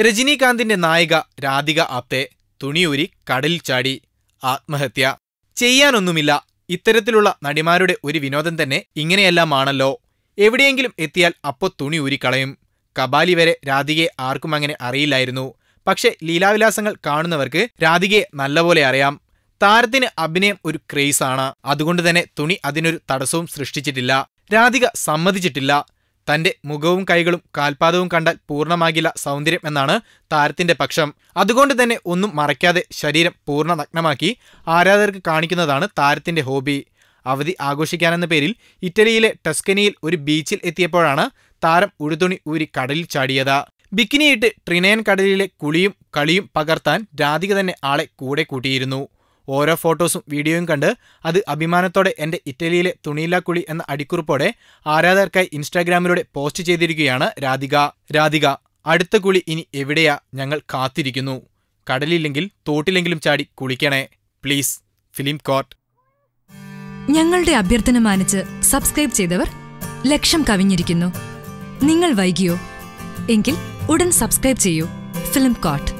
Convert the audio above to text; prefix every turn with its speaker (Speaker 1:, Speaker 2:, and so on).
Speaker 1: രജനീകാന്തിന്റെ നായിക രാധിക ആപ്തെ തുണിയൂരി കടലിൽ ചാടി ആത്മഹത്യ. ചെയ്യാനൊന്നുമില്ല. ഇത്തരത്തിലുള്ള നടിമാരുടെ ഒരു വിനോദം തന്നെ ഇങ്ങനെയെല്ലാമാണല്ലോ. എവിടെയെങ്കിലും എത്തിയാൽ അപ്പോ തുണി ഊരിക്കളയും കബാലി വരെ രാധികയെ ആർക്കും അങ്ങനെ അറിയില്ലായിരുന്നു. പക്ഷെ ലീലാവിലാസങ്ങൾ കാണുന്നവർക്ക് രാധികയെ നല്ലപോലെ അറിയാം. താരത്തിന് അഭിനയം ഒരു ക്രേസാണ്. അതുകൊണ്ട് തന്നെ തുണി അതിനൊരു തടസ്സവും സൃഷ്ടിച്ചിട്ടില്ല. രാധിക സമ്മതിച്ചിട്ടില്ല. തന്റെ മുഖവും കൈകളും കാൽപാദവും കണ്ടാൽ പൂർണമാകില്ല സൗന്ദര്യം എന്നാണ് താരത്തിന്റെ പക്ഷം. അതുകൊണ്ട് തന്നെ ഒന്നും മറയ്ക്കാതെ ശരീരം പൂർണ നഗ്നമാക്കി ആരാധകർക്ക് കാണിക്കുന്നതാണ് താരത്തിന്റെ ഹോബി. അവധി ആഘോഷിക്കാനെന്ന പേരിൽ ഇറ്റലിയിലെ ടസ്കനിയിൽ ഒരു ബീച്ചിൽ എത്തിയപ്പോഴാണ് താരം ഉടുതുണി ഊരി കടലിൽ ചാടിയത്. ബിക്കിനിയിട്ട് ട്രിനയൻ കടലിലെ കുളിയും കളിയും പകർത്താൻ രാധിക തന്നെ ആളെ കൂടെ കൂട്ടിയിരുന്നു. ഓരോ ഫോട്ടോസും വീഡിയോയും കണ്ട് അത് അഭിമാനത്തോടെ എന്റെ ഇറ്റലിയിലെ തുണിയില്ലാ കുളി എന്ന അടിക്കുറിപ്പോടെ ആരാധകർക്കായി ഇൻസ്റ്റാഗ്രാമിലൂടെ പോസ്റ്റ് ചെയ്തിരിക്കുകയാണ് രാധിക. രാധിക അടുത്ത കുളി ഇനി എവിടെയാ? ഞങ്ങൾ കാത്തിരിക്കുന്നു. കടലില്ലെങ്കിൽ തോട്ടിലെങ്കിലും ചാടി കുളിക്കണേ. Please film court.
Speaker 2: ഞങ്ങളുടെ അഭ്യർത്ഥന മാനിച്ച് സബ്സ്ക്രൈബ് ചെയ്തവർ ലക്ഷം കവിഞ്ഞിരിക്കുന്നു. നിങ്ങൾ വൈകിയോ? എങ്കിൽ ഉടൻ സബ്സ്ക്രൈബ് ചെയ്യൂ. Film coat